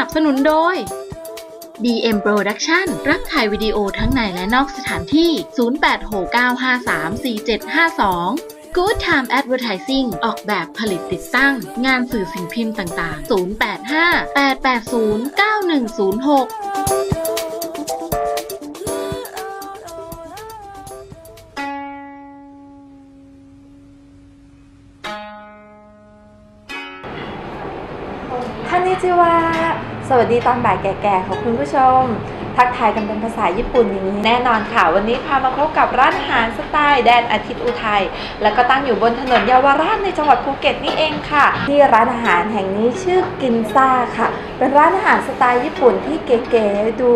สนับสนุนโดย DM Production รับถ่ายวิดีโอทั้งในและนอกสถานที่ 0869534752 Good Time Advertising ออกแบบผลิตติดตั้ง งานสื่อสิ่งพิมพ์ต่าง ๆ 0858809106 ดีตอนบ่ายแก่ๆของคุณผู้ชม ทักทายกันเป็นภาษาญี่ปุ่นอย่างนี้แน่นอนค่ะ วันนี้พามาพบกับร้านอาหารสไตล์แดนอาทิตย์อุทัย แล้วก็ตั้งอยู่บนถนนเยาวราชในจังหวัดภูเก็ตนี่เองค่ะ ที่ร้านอาหารแห่งนี้ชื่อกินซ่าค่ะ เป็นร้านอาหารสไตล์ญี่ปุ่นที่เก๋ๆดู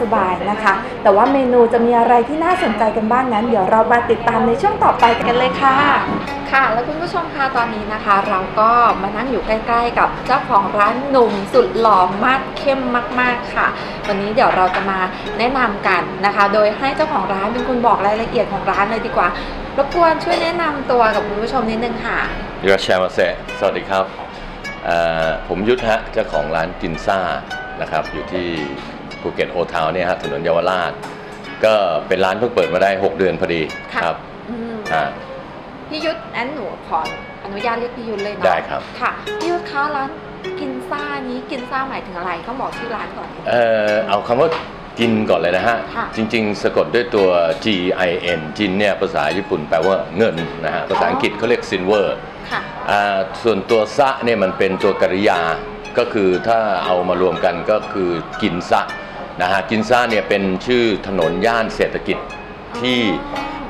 สบายๆนะคะ แต่ว่าเมนูจะมีอะไรที่น่าสนใจกันบ้างนั้น เดี๋ยวเรามาติดตามในช่วงต่อไปกันเลยค่ะ ค่ะแล้วคุณผู้ชมคะตอนนี้นะคะ เราก็มานั่งอยู่ใกล้ๆกับเจ้าของร้านหนุ่มสุดหล่อมาดเข้มมากๆค่ะ วันนี้เดี๋ยวเราจะมาแนะนำกันนะคะ โดยให้เจ้าของร้านเป็นคนบอกรายละเอียดของร้านเลยดีกว่ารบกวนช่วยแนะนำตัวกับคุณผู้ชมนิดนึงค่ะยูราชามาเซะสวัสดีครับเอ่อผมยุทธฮะเจ้าของร้านกินซ่านะครับอยู่ที่ภูเก็ตโอทาวเนี่ยฮะถนนเยาวราช ก็เป็นร้านเพิ่งเปิดมาได้ 6 เดือนพอดีค่ะครับอืมอ่า พี่ยุทธอันหนูขออนุญาตเรียกพี่ยุทธเลยเนาะได้ครับ ค่ะพี่ยุทธคะร้านกินซ่านี้กินซ่าหมายถึงอะไรต้องบอกชื่อร้านก่อน เอ่อเอาคำว่ากินก่อนเลยนะฮะ ค่ะจริง ๆ สะกดด้วยตัว G I N จินเนี่ยภาษาญี่ปุ่นแปลว่าเงินนะฮะ ภาษาอังกฤษเขาเรียก silver ค่ะอ่าส่วนตัวซะเนี่ยมันเป็นตัวกริยา ก็คือถ้าเอามารวมกันก็คือกินซะนะฮะ กินซะเนี่ยเป็นชื่อถนนย่านเศรษฐกิจที่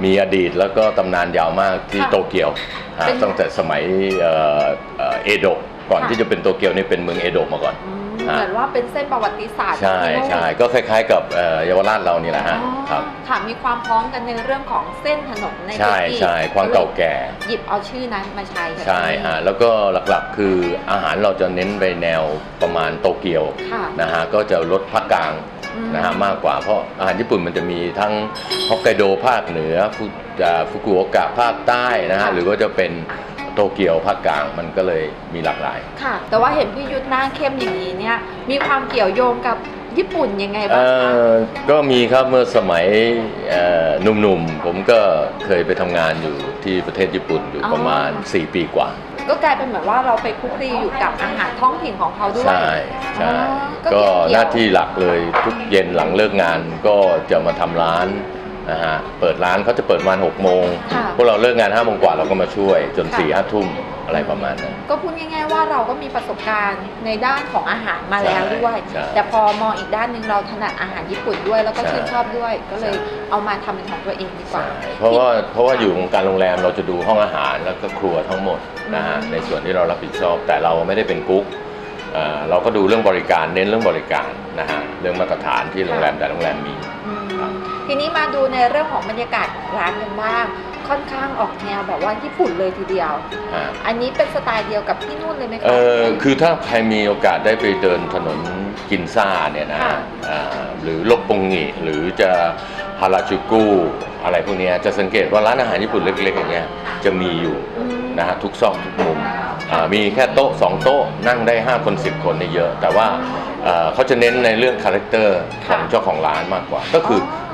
มีอดีตแล้วก็ตำนานยาวมากที่ค่ะโตเกียวฮะเป็นตั้งแต่สมัยเอ่อเอ่อเอโดะก่อนค่ะ ที่จะเป็นโตเกียวนี่เป็นเมืองเอโดะมาก่อน อืมอ่าเหมือนว่าเป็นเส้นประวัติศาสตร์ใช่ที่โน่นใช่ก็คล้าย ๆ กับเอ่อเยาวราชเรานี่แหละฮะอ๋อครับค่ะมีความพร้อมกันในเรื่องของเส้นถนนในใช่พื้นที่ใช่ความเก่าแก่ หยิบเอาชื่อนั้นมาใช้กับใช่ที่นี่ฮะแล้วก็หลักๆคืออาหารเราจะเน้นไปแนวประมาณโตเกียวค่ะ นะฮะก็จะลดภาคกลางอืม นะฮะมากกว่าเพราะอาหารญี่ปุ่นมันจะมีทั้งฮอกไกโดภาคเหนือฟุอ่าฟุกุโอกะภาคใต้นะฮะหรือว่าจะเป็นโตเกียวภาคกลางมันก็เลยมีหลากหลาย ค่ะ แต่ว่าเห็นพี่ยุทธหน้าเข้มอย่างนี้เนี่ยมีความเกี่ยวโยงกับญี่ปุ่นยังไงบ้างเอ่คะอก็มีครับเมื่อสมัยเอ่อหนุ่มๆ ผมก็เคยไปทำงานอยู่ที่ประเทศญี่ปุ่นอยู่ประมาณ 4 ปีกว่า ก็กลายเป็นเหมือนว่าเราไปคลุกคลีอยู่กับอาหารท้องถิ่นของเขาด้วยใช่ใช่อ๋อก็เยวหน้าที่หลักเลยทุกเย็นหลังเลิกงานก็จะมาทำร้านนะฮะเปิดร้านเขาจะเปิดประมาณ6โมงค่ะพวกเราเลิกงาน5โมงกว่าเราก็มาช่วยจนค่ะ 4ี่ห้าทุ่ม อะไรประมาณนั้น ก็พูดง่าย ๆ ว่าเราก็มีประสบการณ์ในด้านของอาหารมาแล้วด้วย ใช่แต่พอมองอีกด้านหนึ่งเราถนัดอาหารญี่ปุ่นด้วย แล้วก็ใช่ ชื่นชอบด้วย ก็เลยใช่เอามาทำเป็นของตัวเองดีกว่า ใช่เพราะว่าเพราะว่าอยู่วงการโรงแรมเราจะดูห้องอาหารแล้วก็ครัวทั้งหมดนะฮะอืม ในส่วนที่เรารับผิดชอบแต่เราไม่ได้เป็นกุ๊กเอ่อเราก็ดูเรื่องบริการเน้นเรื่องบริการนะฮะเรื่องมาตรฐานที่โรงแรมแต่โรงแรมมี อืมครับทีนี้มาดูในเรื่องของบรรยากาศของร้านกันบ้าง ค่อนข้างออกแนวแบบว่าญี่ปุ่นเลยทีเดียวฮะอันนี้เป็นสไตล์เดียวกับที่นู่นเลยไหมคะ เออคือถ้าใครมีโอกาสได้ไปเดินถนนกินซ่าเนี่ยนะค่ะอ่าหรือลบปงงิหรือจะฮาราจูกุอะไรพวกเนี้ยจะสังเกตว่าร้านอาหารญี่ปุ่นเล็กๆอย่างเงี้ยจะมีอยู่อืม นะฮะทุกซอกทุกมุมอ่ามีแค่โต๊ะสองโต๊ะนั่งได้ 5 คน 10 คนเนี่ยเยอะ แต่ว่าเอ่อเขาจะเน้นในเรื่องคาแรคเตอร์ของค่ะเจ้าของร้านมากกว่า ก็คืออเอ่อ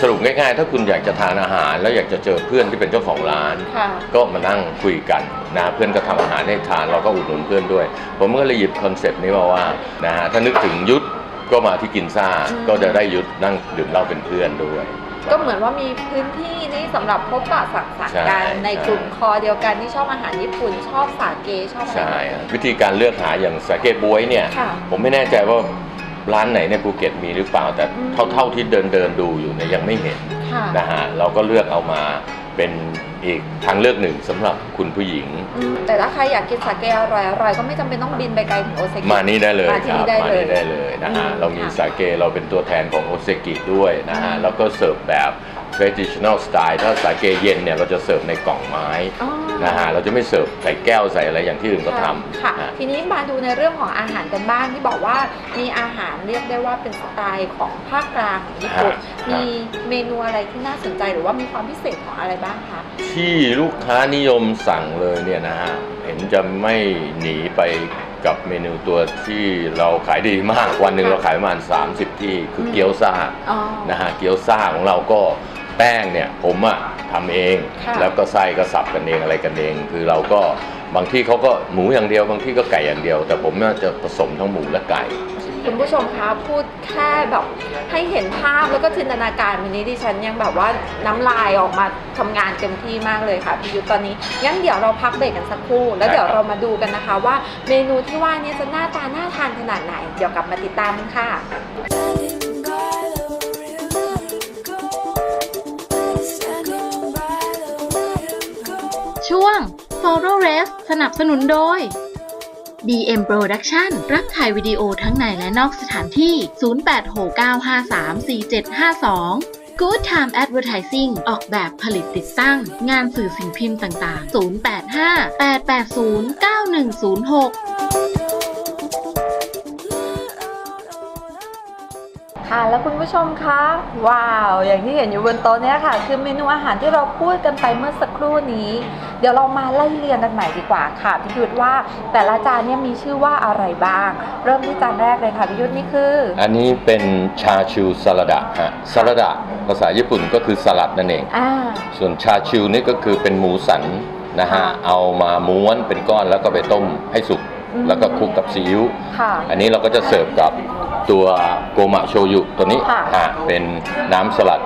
สรุปง่ายๆ ถ้าคุณอยากจะทานอาหาร แล้วอยากจะเจอเพื่อนที่เป็นเจ้าของร้าน ค่ะ ก็มานั่งคุยกันนะเพื่อนก็ทำอาหารให้ทานเราก็อุดหนุนเพื่อนด้วย ผมก็เลยหยิบคอนเซปต์นี้มาว่านะฮะถ้านึกถึงยุทธก็มาที่กินซ่าอืม ก็จะได้ยุทธนั่งดื่มเหล้าเป็นเพื่อนด้วย ก็เหมือนว่ามีพื้นที่นี้สำหรับพบปะสังสรรค์กันใช่ ในกลุ่มคอเดียวกันที่ชอบอาหารญี่ปุ่นชอบสาเกชอบอะไร ใช่ฮะวิธีการเลือกหาอย่างสาเกบวยเนี่ย ค่ะ ผมไม่แน่ใจว่า ร้านไหนในภูเก็ตมีหรือเปล่าแต่อืมเท่าเท่าที่เดินเดินดูอยู่เนี่ยยังไม่เห็นค่ะ นะฮะเราก็เลือกเอามาเป็นอีกทางเลือกหนึ่งสำหรับคุณผู้หญิง อืมแต่ถ้าใครอยากกินสาเกอร่อยๆก็ไม่จำเป็นต้องบินไปไกลถึงโอซากิ มานี่ได้เลยมาที่ครับนี่ได้มาเลยนี่ได้เลยนะฮะอืมเรามีค่ะสาเกเราเป็นตัวแทนของโอเซกิด้วยนะฮะ อืม แล้วก็เสิร์ฟแบบ traditional style ถ้าสาเกเย็นเนี่ยเราจะเสิร์ฟในกล่องไม้อ๋อ นะฮะเราจะไม่เสิร์ฟใส่แก้วใส่อะไรอย่างที่อื่นก็ทำค่ะ นะ ทีนี้มาดูในเรื่องของอาหารกันบ้างที่บอกว่ามีอาหารเรียกได้ว่าเป็นสไตล์ของภาคกลางของญี่ปุ่นมีเมนูอะไรที่น่าสนใจหรือว่ามีความพิเศษของอะไรบ้างคะ ที่ลูกค้านิยมสั่งเลยเนี่ยนะฮะเห็นจะไม่หนีไปกับเมนูตัวที่เราขายดีมาก วันหนึ่งค่ะเราขายประมาณ 30 ที่คือเกี๊ยวซ่าอ๋อ นะฮะเกี๊ยวซ่าของเราก็ แป้งเนี่ยผมอะทำเอง ค่ะ แล้วก็ไส้ก็สับกันเองอะไรกันเอง คือเราก็บางที่เขาก็หมูอย่างเดียว บางที่ก็ไก่อย่างเดียว แต่ผมน่าจะผสมทั้งหมูและไก่ คุณผู้ชมคะพูดแค่แบบให้เห็นภาพแล้วก็จินตนาการวันนี้ดิฉันยังแบบว่าน้ำลายออกมาทำงานเต็มที่มากเลยค่ะพี่ยุทธตอนนี้งั้นเดี๋ยวเราพักเบรกกันสักครู่ แล้วเดี๋ยวเรามาดูกันนะคะ ว่าเมนูที่ว่านี้จะหน้าตาน่าทานขนาดไหน เดี๋ยวกลับมาติดตามกันค่ะ ช่วง s o r o r e s สนับสนุนโดย BM Production รับถ่ายวิดีโอทั้งในและนอกสถานที่ 0869534752 Good Time Advertising ออกแบบผลิตติดตั้ง งานสื่อสิ่งพิมพ์ต่าง ๆ 0858809106 ค่ะแล้วคุณผู้ชมคะว้าว อย่างที่เห็นอยู่บนโต๊ะเนี้ยค่ะ คือเมนูอาหารที่เราพูดกันไปเมื่อสักครู่นี้ เดี๋ยวเรามาไล่เรียงกันใหม่ดีกว่าค่ะพี่ยุทธว่าแต่ละจานเนี่ยมีชื่อว่าอะไรบ้าง เริ่มที่จานแรกเลยค่ะพี่ยุทธนี่คืออันนี้เป็นชาชูสลัดะฮะสลัดะภาษาญี่ปุ่นก็คือสลัดนั่นเองอ่าส่วนชาชูนี่ก็คือเป็นหมูสันนะฮะค่ะเอามาม้วนเป็นก้อนแล้วก็ไปต้มให้สุกอืมแล้วก็คลุกกับซีอิ๊วค่ะอันนี้เราก็จะเสิร์ฟกับ ตัวโกมะโชยุตัวนี้ค่ะฮะเป็นน้ำสลัด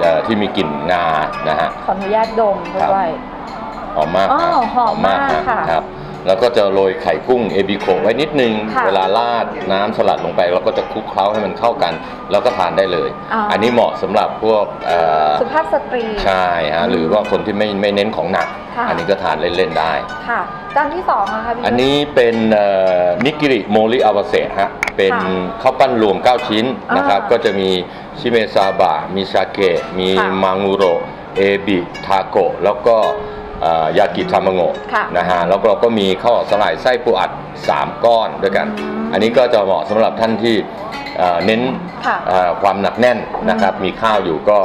เอ่อที่มีกลิ่นงานะฮะ ขออนุญาตดมด้วย หอมมากอ๋อฮะหอมมากฮะค่ะ ครับ แล้วก็จะโรยไข่กุ้งเอบิโคไว้นิดนึง ค่ะเวลาราดน้ำสลัดลงไป เราก็จะคลุกเคล้าให้มันเข้ากัน แล้วก็ทานได้เลย อ๋ออันนี้เหมาะสำหรับพวกเอ่อสุภาพสตรี ใช่ฮะหรือว่าคนที่ไม่ไม่เน้นของหนัก ค่ะ อันนี้ก็ทานเล่น ๆ ได้ ค่ะจานที่สองนะคะพี่ยุทธอันนี้เป็นนิกิริโมริอาวาเซฮะ เป็นค่ะข้าวปั้นรวม 9 ชิ้นนะครับ อ่าก็จะมีชิเมซาบะ มีชาเกะ มีค่ะ มังูโรเอบิ ทาโกะ แล้วก็เอ่อ ยากิทามังโงะค่ะนะฮะแล้วเราก็มีข้าวสลายไส้ปูอัด 3 ก้อนด้วยกันอืมอันนี้ก็จะเหมาะสำหรับท่านที่เอ่อเน้นค่ะเอ่อความหนักแน่นนะครับ มีข้าวอยู่ก็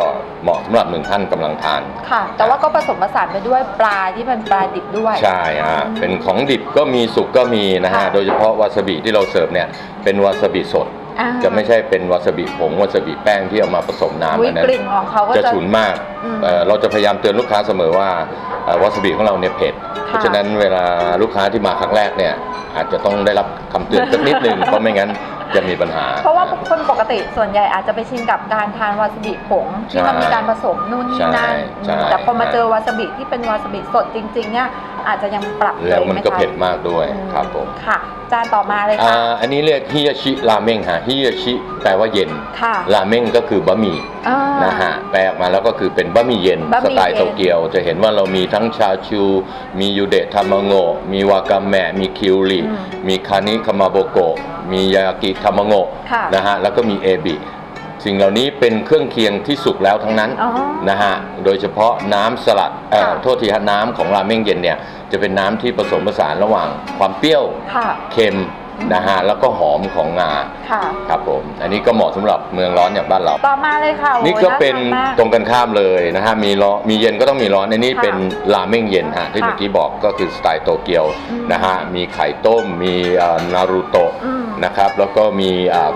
เหมาะสำหรับหนึ่งท่านกำลังทานค่ะ แต่ว่าก็ผสมผสานไปด้วยปลาที่เป็นปลาดิบด้วยใช่ฮะเป็นของดิบก็มีสุกก็มีนะฮะค่ะโดยเฉพาะวาซาบิที่เราเสิร์ฟเนี่ยเป็นวาซาบิสดอ่าจะไม่ใช่เป็นวาซาบิผงวาซาบิแป้งที่เอามาผสมน้ำอุ๊ยอันนั้นกลิ่นของเขาก็จะจะฉุนมากอืมเอ่อเราจะพยายามเตือนลูกค้าเสมอว่าเอ่อ วาซาบิของเราเนี่ยเผ็ด เพราะฉะนั้นเวลาลูกค้าที่มาครั้งแรกเนี่ยอาจจะต้องได้รับคำเตือนสักนิดนึงเพราะไม่งั้น จะมีปัญหา เพราะว่าคนปกติส่วนใหญ่อาจจะไปชินกับการทานวาซาบิผงที่มันใช่มีการผสมนู่นนี่นั่นใช่แต่พอมาใช่เจอวาซาบิที่เป็นวาซาบิสดจริง ๆ เนี่ยอาจจะยังปรับแล้วมันก็ตัเผ็ดมากด้วยอืมครับผมค่ะ จานต่อมาเลยอ่าค่ะอันนี้เรียกฮิยาชิราเมงฮะฮิยาชิแปลว่าเย็นค่ะราเมงก็คือบะหมี่อ่านะฮะแปลออกมาแล้วก็คือเป็นบะหมี่เย็นบะหสมี่ไตล์เย็นโตเกียว จะเห็นว่าเรามีทั้งชาชูมียูเดะทามาโงะมีวากาแมะมีคิวริอืมมีคานิคามาโบโกะมียากิทามาโงะค่ะนะฮะแล้วก็มีเอบิสิ่งเหล่านี้เป็นเครื่องเคียงที่สุกแล้วทั้งนั้นอ๋อนะฮะโดยเฉพาะน้ำสลัดเอ่อค่ะ โทษทีฮะน้ำของราเมงเย็นเนี่ยจะเป็นน้ำที่ผสมผสานระหว่างความเปรี้ยวค่ะ เค็มนะฮะแล้วก็หอมของงาค่ะ ครับผม อันนี้ก็เหมาะสำหรับเมืองร้อนอย่างบ้านเรา ต่อมาเลยค่ะโอ้ยนี่ก็เป็นาทานมาก ตรงกันข้ามเลยนะฮะมีร้อนมีเย็นก็ต้องมีร้อนอันนี้ค่ะเป็นราเมงเย็นฮะที่ค่ะเมื่อกี้บอกก็คือสไตล์โตเกียวอืมนะฮะมีไข่ต้ม มีเอ่อนารูโตะอืม นะครับ แล้วก็มี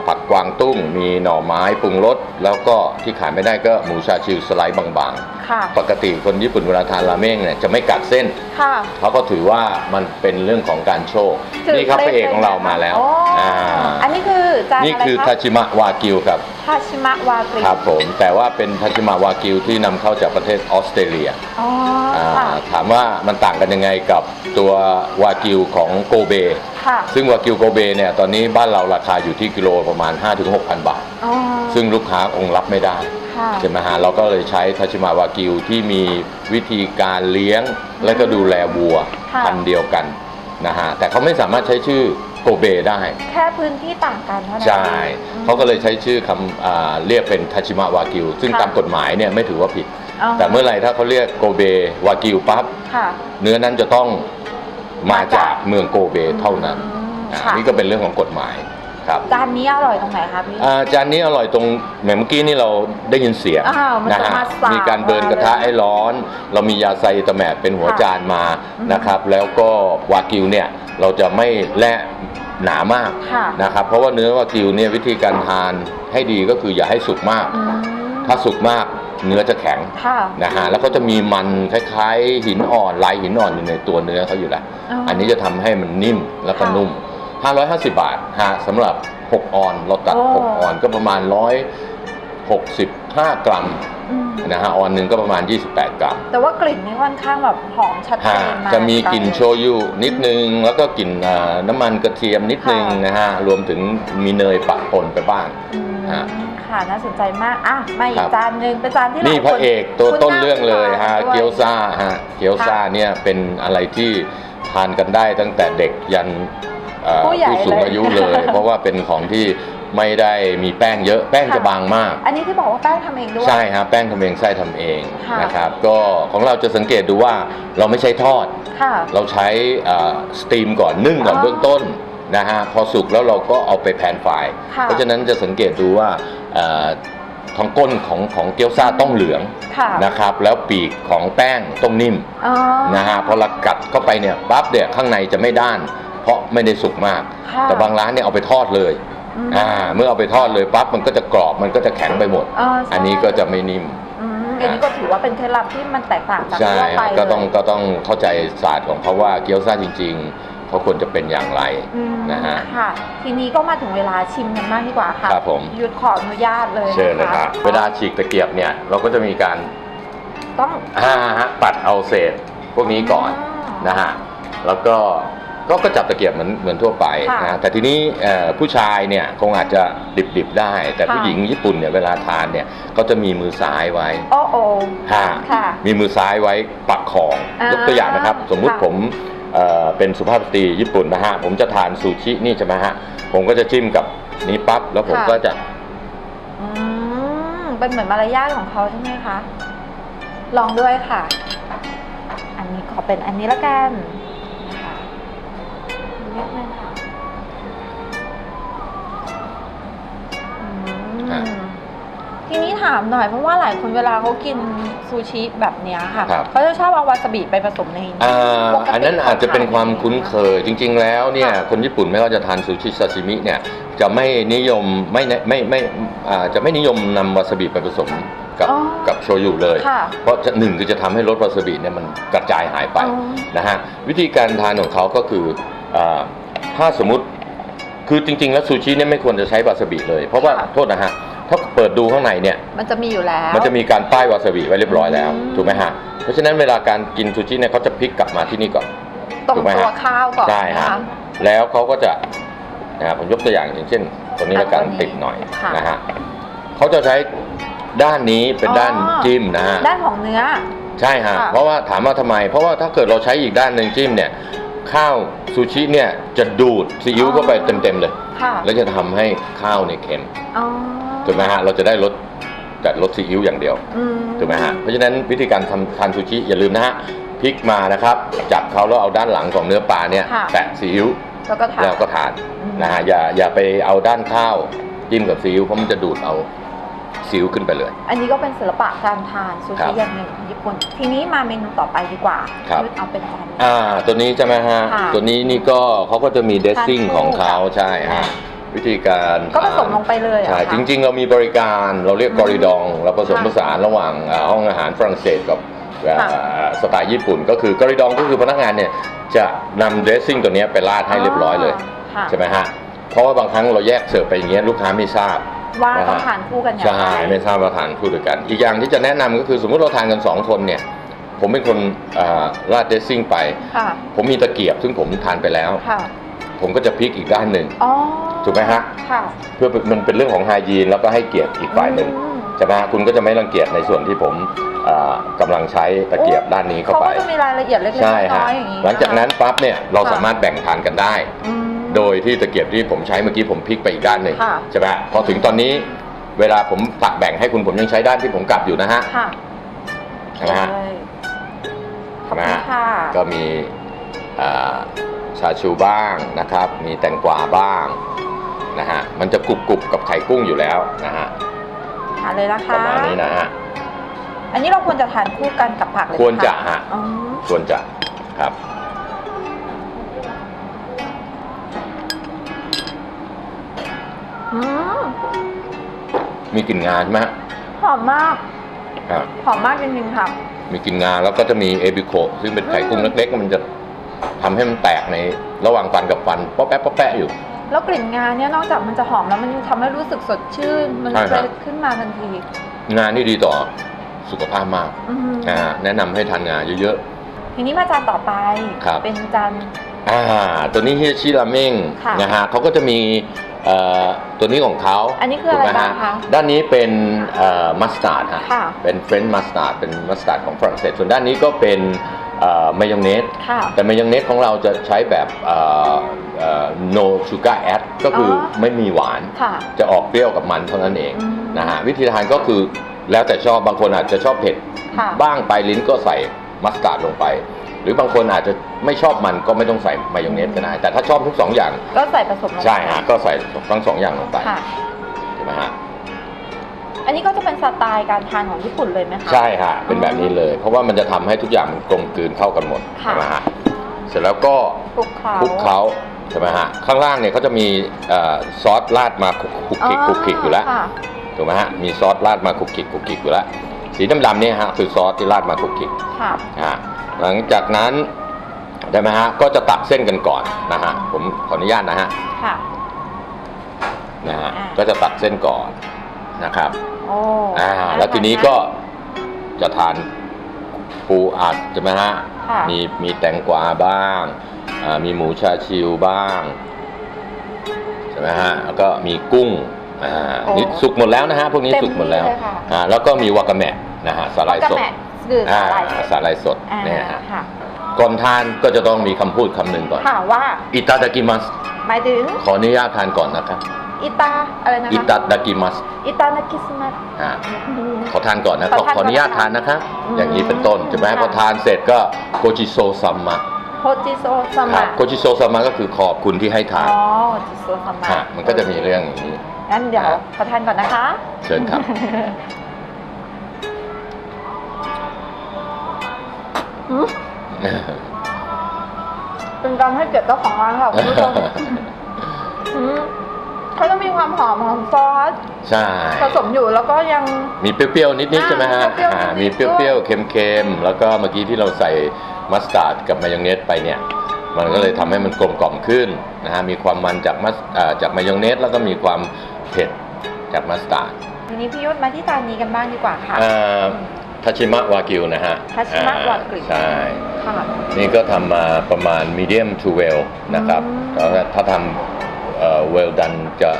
ผักกวางตุ้ง มีหน่อไม้ปรุงรสแล้วก็ที่ขายไม่ได้ก็หมูชาชิวสไลด์บาง ค่ะๆปกติคนญี่ปุ่นเวลาทานราเมงเนี่ยจะไม่กัดเส้นค่ะ เขาก็ถือว่ามันเป็นเรื่องของการโชว์จืดนี่ครับพระเอกของเรามาแล้วโอ้อ่าอันนี้คือจานนี่อะไรคือคะทาชิมะวากิวครับทาชิมะวากิครับผมแต่ว่าเป็นทาชิมะวากิวที่นำเข้าจากประเทศออสเตรเลียอ๋ออ่าค่ะ ถามว่ามันต่างกันยังไงกับตัววากิวของโกเบ ค่ะซึ่งวากิวโกเบเนี่ยตอนนี้บ้านเราราคาอยู่ที่กิโลประมาณ 5-6,000 บาท อ๋อซึ่งลูกค้าคงรับไม่ได้ค่ะ ใช่ไหมฮะเราก็เลยใช้ทาชิมะวากิวที่มีวิธีการเลี้ยงและก็ดูแลวัวค่ะ พันธุ์เดียวกันนะฮะแต่เขาไม่สามารถใช้ชื่อโกเบได้ แค่พื้นที่ต่างกันเท่านั้น ใช่อืมเขาก็เลยใช้ชื่อคำอ่าเรียกเป็นทาชิมะวากิว ซึ่งค่ะ ตามกฎหมายเนี่ยไม่ถือว่าผิดอ๋อแต่เมื่อไหร่ถ้าเขาเรียกโกเบวากิวปั๊บค่ะ เนื้อนั้นจะต้องมาจากเมืองโกเบเท่านั้นอืมอ่าค่ะ นี่ก็เป็นเรื่องของกฎหมาย ครับจานนี้อร่อยตรงไหนคะพี่ อ่าจานนี้อร่อยตรงเหมือนเมื่อกี้นี่เราได้ยินเสียงอ้าวมันนะจะฮะมาสาดมีการเบิร์นกระทะมาเลยให้ร้อน เรามียาไซตะแมดเป็นหัวค่ะจานมาอืมนะครับ แล้วก็วากิวเนี่ยเราจะไม่แล่หนามากค่ะนะครับ เพราะว่าเนื้อวากิวเนี่ยวิธีการทานให้ดีก็คืออย่าให้สุกมากอืมถ้าสุกมากเนื้อจะแข็ง ค่ะนะฮะแล้วก็จะมีมันคล้ายๆ หินอ่อนลายหินอ่อนอยู่ในตัวเนื้อเขาอยู่แล้วอันนี้จะทำให้มันนิ่มแล้วก็ค่ะนุ่ม 550 บาทฮะสำหรับ 6 ออนเราตัดโอ้6ออนก็ประมาณ 165 กรัมอืมนะฮะออนหนึ่งก็ประมาณ 28 กรัมแต่ว่ากลิ่นนี่ค่อนข้างแบบหอมชัดเจฮะนมาก จะมีกลิ่นโชยุนิดนึง แล้วก็กลิ่นอ่าน้ำมันกระเทียมนิดนึงค่ะ นะฮะรวมถึงมีเนยปะปนไปบ้าง อืมฮะค่ะน่าสนใจมากอะมาอีครักบ จานหนึ่งเป็นจานที่หลายนี่พระคนเอกตัวคุ้นต้นหาเรื่องเลยฮะคุ้นตาด้วยเกี๊ยวซ่าฮะเกี๊ยวซ่าเนี่ยเป็นอะไรที่ทานกันได้ตั้งแต่เด็กยันเอ่อ ผู้ใหญ่ผู้สูงเลยอายุเลย เพราะว่าเป็นของที่ไม่ได้มีแป้งเยอะแป้งจะบางมาก อันนี้ที่บอกว่าแป้งทำเองด้วยใช่ฮะแป้งทำเองไส้ทำเองค่ะนะครับก็ของเราจะสังเกตดูว่าเราไม่ใช้ทอดค่ะเราใช้สตีมก่อนนึ่งก่อนอ๋อเบื้องต้นนะฮะพอสุกแล้วเราก็เอาไปแผ่นฝ่ายค่ะเพราะฉะนั้นจะสังเกตดูว่าเอ่อท้องก้นของของเกี๊ยวซ่าต้องเหลืองค่ะนะครับ แล้วปีกของแป้งต้องนิ่มอ๋อนะฮะพอเรากัดเข้าไปเนี่ยปั๊บเนี่ยข้างในจะไม่ด้าน เพราะไม่ได้สุกมากค่ะแต่บางร้านเนี่ยเอาไปทอดเลยมอ่าเมื่อเอาไปทอดเลยปั๊บมันก็จะกรอบมันก็จะแข็งไปหมดอ๋อใช่อันนี้ก็จะไม่นิ่มอืมอันนี้ก็ถือว่าเป็นเคล็ดลับที่มันแตกต่างจากใช่ทั่วไปฮะเลยก็ต้องก็ต้องเข้าใจศาสตร์ของเขาว่าเกี๊ยวซ่าจริง ๆ เขาควรจะเป็นอย่างไรอืมนะฮะค่ะ ทีนี้ก็มาถึงเวลาชิมกันมากดีกว่าค่ะครับผมหยุดขออนุญาตเลยเชิญเลยนะะครับเวลาฉีกตะเกียบเนี่ยเราก็จะมีการต้องอ่าฮะปัดเอาเศษพวกนี้ก่อนนะฮะแล้วก็ ก็ก็จับตะเกียบเหมือนเหมือนทั่วไปค่ะนะแต่ทีนี้เอ่อผู้ชายเนี่ยคงอาจจะดิบๆได้ แต่ค่ะผู้หญิงญี่ปุ่นเนี่ยเวลาทานเนี่ยก็จะมีมือซ้ายไว้โอ้โอฮะค่ะมีมือซ้ายไว้ปักของอ่ายกตัวอย่างนะครับ สมมุติค่ะผมเอ่อเป็นสุภาพสตรีญี่ปุ่นนะฮะผมจะทานซูชินี่ใช่ไหมฮะผมก็จะจิ้มกับนี้ปั๊บแล้วผมก็จะอืมเป็นเหมือนมารยาทของเขาใช่ไหมคะลองด้วยค่ะ อันนี้ขอเป็นอันนี้ละกันนะคะ นิดนึงค่ะอืมอะทีนี้ถามหน่อยเพราะว่าหลายคนเวลาเขากินซูชิแบบเนี้ยค่ะครับ เขาจะชอบเอาวาซาบิไปผสมในอ่าปกติอันนั้นอาจจะเป็นความคุ้นเคยจริง ๆ แล้วเนี่ยค่ะคนญี่ปุ่นไม่ว่าจะทานซูชิซาชิมิเนี่ยจะไม่นิยมไม่แนะไม่ไม่อ่าจะไม่นิยมนำวาซาบิไปผสมกับอ๋อกับโชยุเลย ค่ะ เพราะจะหนึ่งคือจะทำให้รสวาซาบิเนี่ยมันกระจายหายไปอ๋อ นะฮะวิธีการทานของเขาก็คืออา ถ้าสมมติคือจริง ๆ แล้วซูชิเนี่ยไม่ควรจะใช้วาซาบิเลย เพราะว่าค่ะโทษนะฮะถ้าเปิดดูข้างในเนี่ยมันจะมีอยู่แล้ว มันจะมีการป้ายวาซาบิไว้เรียบร้อยแล้วอืมถูกไหมฮะเพราะฉะนั้นเวลาการกินซูชิเนี่ยเขาจะพลิกกลับมาที่นี่ก่อนตรงถูกไหมตัวฮะข้าวก่อนใช่นะฮะคะแล้วเขาก็จะนะผมยกตัวอย่างอย่างเช่นตัวนี้ละกันอะตัวนี้ติดหน่อยค่ะนะฮะเขาจะใช้ด้านนี้เป็นด้านอ๋อจิ้มนะฮะด้านของเนื้อ ใช่ฮะค่ะเพราะว่าถามว่าทำไม เพราะว่าถ้าเกิดเราใช้อีกด้านหนึ่งจิ้มเนี่ย ข้าวซูชิเนี่ยจะดูดซีอิ๊วเข้าไปเต็มๆเลย ค่ะแล้วจะทำให้ข้าวเนี่ยเค็มอ๋อถูกไหมฮะเราจะได้รสแต่รสซีอิ๊วอย่างเดียวอืมถูกไหมฮะเพราะฉะนั้นวิธีการทำทานซูชิอย่าลืมนะฮะพลิกมานะครับ จับเขาแล้วเอาด้านหลังของเนื้อปลาเนี่ยค่ะแปะซีอิ๊วแล้วก็ทาน แล้วก็ทานอืม นะฮะอย่าอย่าไปเอาด้านข้าวจิ้มกับซีอิ๊วเพราะมันจะดูดเอา ซีอิ๊วขึ้นไปเลย อันนี้ก็เป็นศิลปะการทานซูครัชิบอย่างหนึ่งของญี่ปุ่น ทีนี้มาเมนูต่อไปดีกว่าครับ เอาเป็นจาน อ่า ตัวนี้ใช่ไหมฮะ ค่ะตัวนี้นี่ก็เขาก็จะมีเดซซิ่งทานคู่ของเขากับใช่ฮะ วิธีการก็ผสมลงไปเลยเหรอใช่ คะจริง ๆ เรามีบริการเราเรียกอืมกอริดอง เราผสมค่ะผสานระหว่างอ่าห้องอาหารฝรั่งเศสกับอ่าค่ะสไตล์ญี่ปุ่น ก็คือกอริดองก็คือพนักงานเนี่ยจะนำเดซซิ่งตัวเนี้ยไปราดให้เรียบร้อยเลย ค่ะ ใช่ไหมฮะ เพราะว่าบางครั้งเราแยกเสิร์ฟไปอย่างเงี้ยลูกค้าไม่ทราบ ว่านะฮะต้องทานคู่กันอย่างใช่ไรไม่ทราบว่าทานคู่ด้วยกัน อีกอย่างที่จะแนะนำก็คือสมมุติเราทานกันสองคนเนี่ย ผมเป็นคนอ่าราดเดซซิ่งไปค่ะผมมีตะเกียบซึ่งผมทานไปแล้วค่ะผมก็จะพลิกอีกด้านหนึ่งอ๋อถูกไหมฮะค่ะเพื่อมันเป็นเรื่องของไฮยีนแล้วก็ให้เกียรติอีกฝ่ายหนึ่งอืมใช่ไหมฮะคุณก็จะไม่รังเกียจในส่วนที่ผมอ่ากำลังใช้ตะเกียบด้านนี้เข้าไปก็จะมีรายละเอียดเล็กๆใช่น้ฮะอยๆอย่างนี้หลังจากนั้นปั๊บเนี่ยเราค่ะสามารถแบ่งทานกันได้อืม โดยที่ตะเกียบที่ผมใช้เมื่อกี้ผมพลิกไปอีกด้านหนึ่งค่ะใช่ไหมฮะพอถึงตอนนี้เวลาผมตักแบ่งให้คุณผมยังใช้ด้านที่ผมกลับอยู่นะฮะค่ะใช่ไหมฮะเลยขอบนะคุณฮะค่ะ ก็มีอ่าชาชูบ้างนะครับ มีแตงกวาบ้างนะฮะ มันจะกรุบกรุบๆกับไข่กุ้งอยู่แล้วนะฮะทานเลยนะคะประมาณนี้นะฮะ อันนี้เราควรจะทานคู่กันกับผักเลยไหมควรจะฮะ อ๋อ ควรจะครับ มีกลิ่นงาใช่ไหมฮะหอมมากอ่าหอมมากจริงๆค่ะ มีกลิ่นงาแล้วก็จะมีเอบิโคซึ่งเป็นไข่กุ้งเล็กๆ มันจะทำให้มันแตกในระหว่างฟันกับฟันป๊อปแป๊ะป๊อปแป๊ะอยู่ แล้วกลิ่นงาเนี่ยนอกจากมันจะหอมแล้วมันยังทำให้รู้สึกสดชื่น มันใช่ครัจะบ ขึ้นมาทันที งานี่ดีต่อสุขภาพมากอืมอ่าแนะนำให้ทานงาเยอะ ทีนี้มาจานต่อไป ครับ เป็นจาน ๆอ่าตัวนี้ฮิชิราเม้งค่ะ นะฮะเขาก็จะมีเอ่อ ตัวนี้ของเขาอันนี้คืออะไรถูกหมบ้างฮคะด้านนี้เป็นมัสตาร์ดฮะค่ะเป็นเฟรนช์มัสตาร์ดเป็นมัสตาร์ดของฝรั่งเศส ส่วนด้านนี้ก็เป็นมายองเนสค่ะแต่มายองเนสของเราจะใช้แบบเอ่อเอ่อ no sugar add ก็คือออไม่มีหวานค่ะจะออกเปรี้ยวกับมันเท่านั้นเองอืมนะฮะวิธีทานก็คือแล้วแต่ชอบบางคนอาจจะชอบเผ็ดค่ะบ้างไปลิ้นก็ใส่มัสตาร์ดลงไป หรือบางคนอาจจะไม่ชอบมันก็ไม่ต้องใส่มายองเนสก็ได้แต่ถ้าชอบทั้งสองอย่างก็ใส่ผสมลงไปใช่ฮะก็ใส่ทั้งสองอย่างลงไปค่ะ ใช่ไหมฮะอันนี้ก็จะเป็นสไตล์การทานของญี่ปุ่นเลยไหมคะ ใช่ฮะเป็นแบบนี้เลย เพราะว่ามันจะทำให้ทุกอย่างมันกลมกลืนเข้ากันหมดค่ะ ใช่ไหมฮะเสร็จแล้วก็คลุกเคล้า คลุกเคล้าใช่ไหมฮะข้างล่างเนี่ยเขาจะมีเอ่อซอสราดมาคลุกคลุกคลิกคลุกคลิกอยู่แล้ว ค่ะ ถูกไหมฮะ มีซอสราดมาคลุกคลิกคลุกคลิกอยู่แล้ว สีดำๆเนี่ยฮะคือซอสที่ราดมาคลุกคลิกค่ะอ่า หลังจากนั้นได้ไหมฮะก็จะตักเส้นกันก่อนนะฮะผมขออนุญาตนะฮะค่ะ นะฮะอ่า ก็จะตักเส้นก่อนนะครับโอ้อ่าแล้วทีนี้ก็จะทานปูอัดใช่ไหมฮะค่ะมีมีแตงกวาบ้างอ่ามีหมูชาชิวบ้างใช่ไหมฮะแล้วก็มีกุ้งอ่าโอ้นี่สุกหมดแล้วนะฮะพวกนี้เต็มสุกหมดแล้วเลยค่ะ อ่าแล้วก็มีวากาเมะนะฮะสาหร่ายสด วากาเมะ คือสาหร่ายสดอ่สาหร่ายสดอ่าเนี่ยฮะค่ะก่อนทานก็จะต้องมีคำพูดคำหนึ่งก่อนถามว่าอิตาดากิมัส หมายถึงขออนุญาตทานก่อนนะครับ อิตาอะไรนะคะอิตาดากิมัสอิตานากิสมัสอ่าขอทานก่อนนะขขออทานขออนุญาตก่อนทานนะคะ อืมอย่างนี้เป็นต้นใช่ไหมค่ะ พอทานเสร็จก็โกจิโซซัมมะโฮจิโซสคมารับโกจิโซซัมมะก็คือขอบคุณที่ให้ทานอ๋อโฮจิโซสมาฮะมันก็จะมีเรื่องอย่างนี้ งั้นเดี๋ยวขอทานก่อนนะคะ เชิญครับ อืมเป็นการให้เกียรติเจ้าของร้านค่ะคุณผู้ชมอืมเขาจะมีความหอมของซอสใช่ ผสมอยู่แล้วก็ยัง มีเปรี้ยวๆ นิดๆ อ่าใช่ไหมฮะเปรี้ยวๆอ่านิดๆมีเปรี้ยวๆ เค็มๆ แล้วก็เมื่อกี้ที่เราใส่มัสตาร์ดกับมายองเนสไปเนี่ย มันก็เลยทำให้มันกลมกล่อมขึ้นนะฮะ มีความมันจากมัสอ่าจากมายองเนสแล้วก็มีความเผ็ดจากมัสตาร์ดทีนี้พี่ยุทธมาที่จานนี้กันบ้างดีกว่าค่ะทา ชิมะวากิวนะฮะ Tachima อ่ Wagyu ใช่ค่ะนี่ก็ทำมาประมาณ medium to well นะครับอืมแล้วถ้าทำเอ่อ well done จะ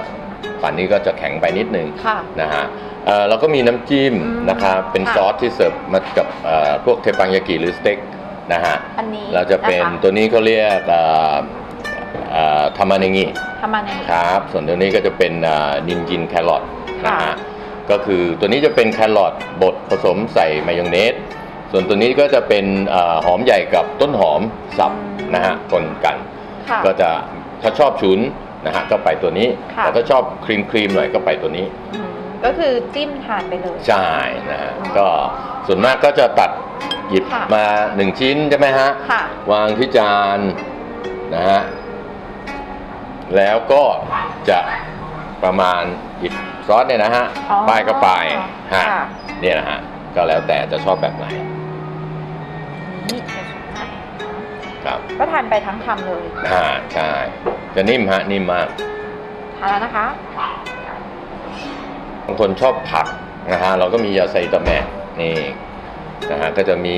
ป่านนี้ก็จะแข็งไปนิดนึงค่ะนะฮะเอ่อเราก็มีน้ำจิ้มอืมนะครับเป็นค่ะซอสที่เสิร์ฟมากับเอ่อพวกเทปังยากิหรือสเต็กนะฮะอันนี้เราจะเป็นคตัวนี้เขาเรียกเอ่อเอ่อทามาเนงิทำมาในครับ ส่วนตัวนี้ก็จะเป็นนินจินแครอทนะค่ะฮะ ก็คือตัวนี้จะเป็นแครอทบดผสมใส่มายองเนส ส่วนตัวนี้ก็จะเป็นเอ่อหอมใหญ่กับต้นหอมสับนะฮะคนกัน ค่ะ ก็จะถ้าชอบฉุนนะฮะก็ไปตัวนี้ ค่ะ แต่ถ้าชอบครีมครีมๆหน่อยก็ไปตัวนี้ อืมก็คือจิ้มทานไปเลย ใช่นะฮะก็ส่วนมากก็จะตัดหยิบค่ะ มาหนึ่งชิ้นใช่ไหมฮะ ค่ะ วางที่จานนะฮะ แล้วก็จะประมาณหยิบ ซอสเนี่ยนะฮะอ๋อป้ายก็ป้ายฮะค่ะ เนี่ยนะฮะก็แล้วแต่จะชอบแบบไหนนี่ใส่ชุดไทยครับก็ทานไปทั้งคำเลยอ่าใช่จะนิ่มฮะนิ่มมากทานแล้วนะคะบางคนชอบผักนะฮะเราก็มียาไซตาแมะนี่นะฮะก็จะมี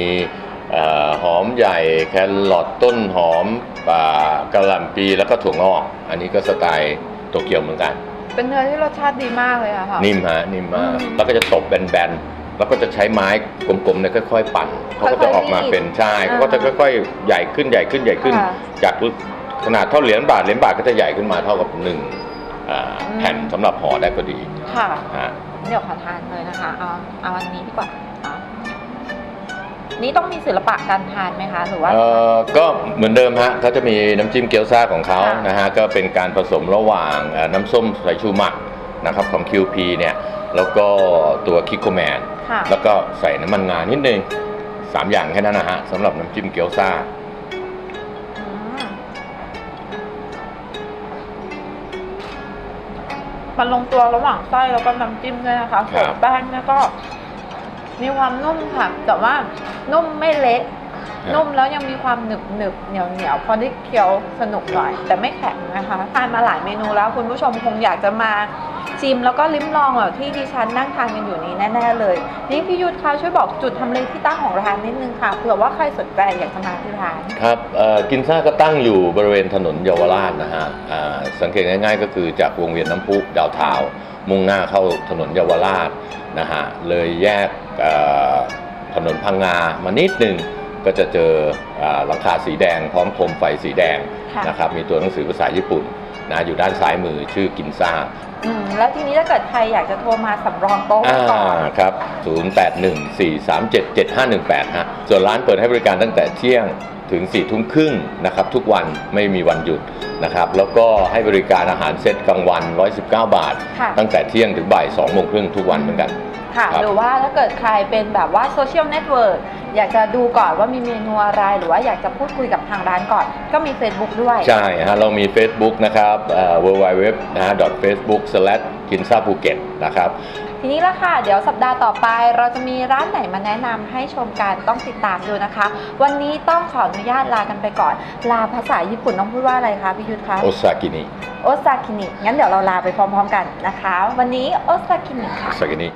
เอ่อหอมใหญ่แครอทต้นหอมป่ากระหล่ำปีแล้วก็ถั่วงอก อันนี้ก็สไตล์โตเกียวเหมือนกัน เป็นเนื้อที่รสชาติดีมากเลยอะค่ะ นิ่มฮะนิ่มมากอืมแล้วก็จะตบแบนๆแล้วก็จะใช้ไม้กลมๆเนี่ยค่อยๆปั่นเขาก็จะออกมาเป็นใช่อ่าเขาก็จะค่อยๆใหญ่ขึ้นใหญ่ขึ้นใหญ่ขึ้น ค่ะจากขนาดเท่าเหรียญบาทเหรียญบาทก็จะใหญ่ขึ้นมาเท่ากับหนึ่งอ่าอืม แผ่นสำหรับห่อได้พอดีค่ะ ฮะเดี๋ยวขอทานเลยนะคะ เอาเอาอันนี้ดีกว่าค่ะ นี่ต้องมีศิลปะการทานไหมคะหรือว่า เอ่อก็เหมือนเดิมฮะเขาจะมีน้ำจิ้มเกี๊ยวซ่าของเขาค่ะนะฮะก็เป็นการผสมระหว่างเอ่อน้ำส้มสายชูหมักนะครับของ QP เนี่ยแล้วก็ตัวคิโกแมนค่ะ แล้วก็ใส่น้ำมันงานิดนึงสามอย่างแค่นั้นนะฮะสำหรับน้ำจิ้มเกี๊ยวซ่า อืมรมันลงตัวระหว่างไส้แล้วก็น้ำจิ้มด้วยนะคะครับ ส่วนแป้งเนี่ยก็ มีความนุ่มค่ะ แต่ว่านุ่มไม่เละนุ่มแล้วยังมีความหนึบหนึบเหนียวเหนียวพอได้เคี้ยวสนุกหน่อย แต่ไม่แข็งนะคะทานมาหลายเมนูแล้วคุณผู้ชมคงอยากจะมาชิมแล้วก็ลิ้มลองแบบที่ดิฉันนั่งทานกันอยู่นี้แน่ๆเลย นี่พี่ยุทธคะช่วยบอกจุดทำเลที่ตั้งของร้านนิดนึงค่ะเผื่อว่าใครสนใจอยากจะมาที่ร้านครับเอ่อกินซ่าก็ตั้งอยู่บริเวณถนนเยาวราชนะฮะอ่าสังเกตง่าย ๆ ก็คือจากวงเวียนน้ำพุดาวเทาวน์มุ่งหน้าเข้าถนนเยาวราชนะฮะเลยแยกเอ่อ ถนนพังงามานิดนึงก็จะเจออ่าหลังคาสีแดงพร้อมโคมไฟสีแดงค่ะนะครับมีตัวหนังสือภาษาญี่ปุ่นนะอยู่ด้านซ้ายมือชื่อกินซ่าอืมแล้วทีนี้ถ้าเกิดใครอยากจะโทรมาสำรองโต๊ะไว้อ่าก่อนครับ 0814377518 ฮะ ส่วนร้านเปิดให้บริการตั้งแต่เที่ยงถึง4ทุ่มครึ่งนะครับ ทุกวันไม่มีวันหยุดนะครับ แล้วก็ให้บริการอาหารเซตกลางวัน 119 บาทค่ะตั้งแต่เที่ยงถึงบ่าย2โมงครึ่งทุกวันเหมือนกัน ค่ะ ครับ หรือว่าถ้าเกิดใครเป็นแบบว่าโซเชียลเน็ตเวิร์กอยากจะดูก่อนว่ามีเมนูอะไร หรือว่าอยากจะพูดคุยกับทางร้านก่อน ก็มี Facebook ด้วย ใช่ฮะเรามี Facebook นะครับเอ่อ www นะฮะ facebook slash กินซ่าภูเก็ตนะครับ ทีนี้ละค่ะ เดี๋ยวสัปดาห์ต่อไป เราจะมีร้านไหนมาแนะนำให้ชมกันต้องติดตามดูนะคะ วันนี้ต้องขออนุญาตลากันไปก่อน ลาภาษาญี่ปุ่นต้องพูดว่าอะไรคะพี่ยุทธคะ โอซากินิโอซากินิงั้นเดี๋ยวเราลาไปพร้อมๆกันนะคะ วันนี้โอซากินิค่ะ โอซากินิ